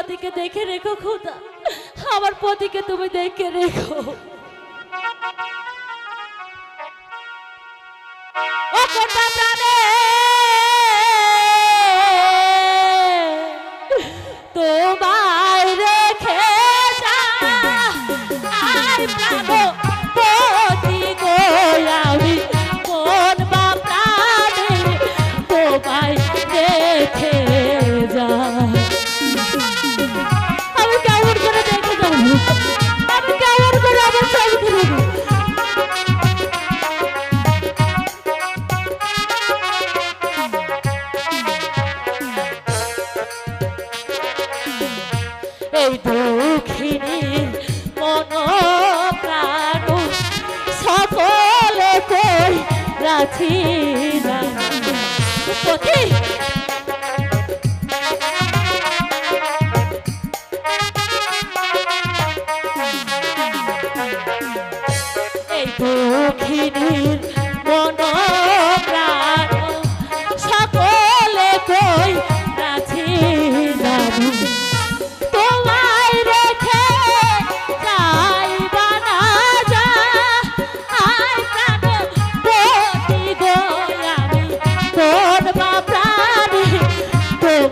পথিকে দেখে রেখো খোদা। আমার পতিকে তুমি দেখে রেখো। ও খোদা তোমার ওই দুঃখিনী মন প্রাণ রাখি না এই দুঃখিনীর মন প্রাণ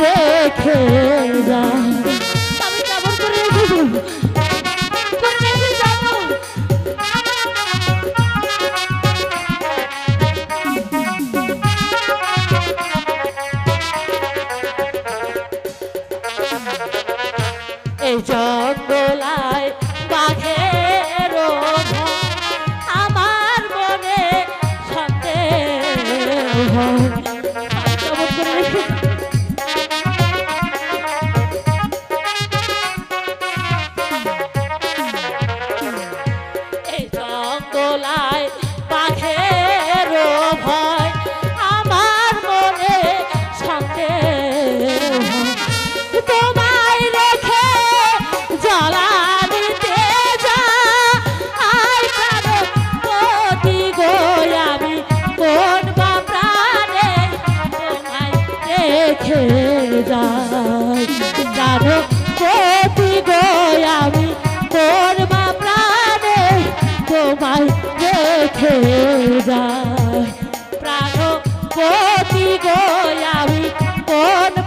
রেখে যায় আমি কেমন করে রেখে যাব আমার মনে সন্দেহ রেখে যায়। প্রাণ পতি গো আমি কোন